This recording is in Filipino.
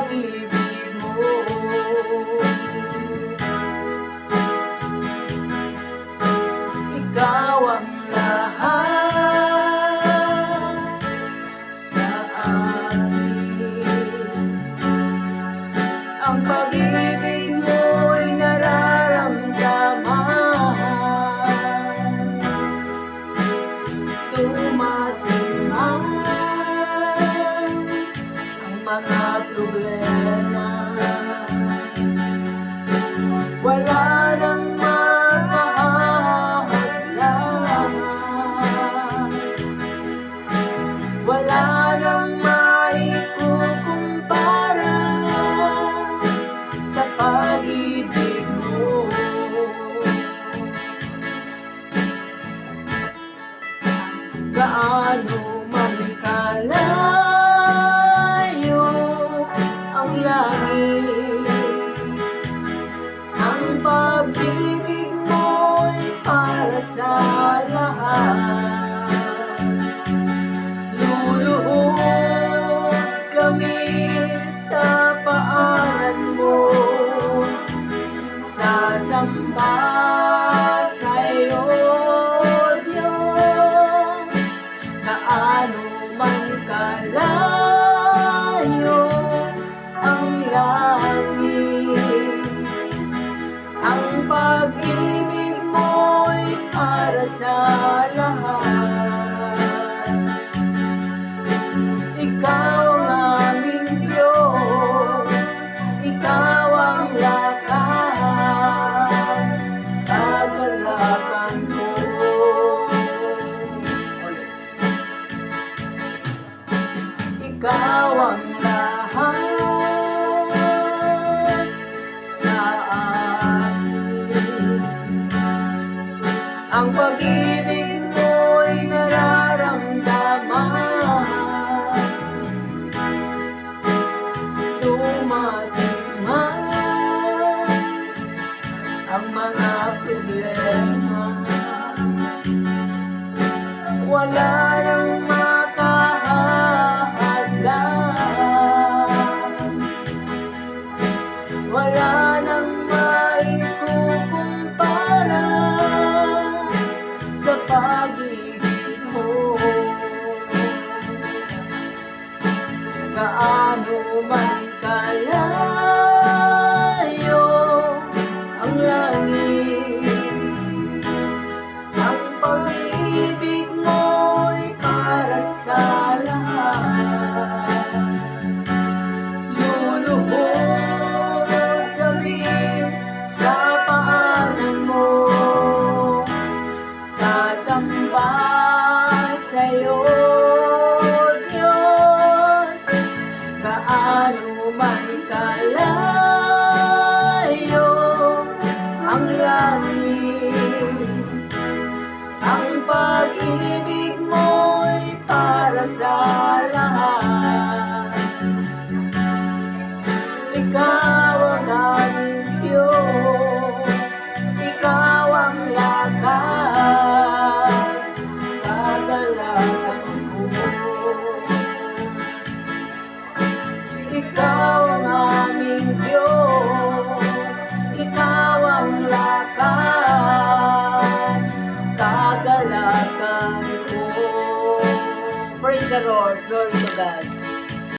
pag-ibig Ikaw ang lahat sa akin. Ang pag-ibig gaano man kalayo ang langit. Ang pag-ibig Ang pag-ibig mo'y para sa Ang pag-ibig mo'y para sa lahat. Ikaw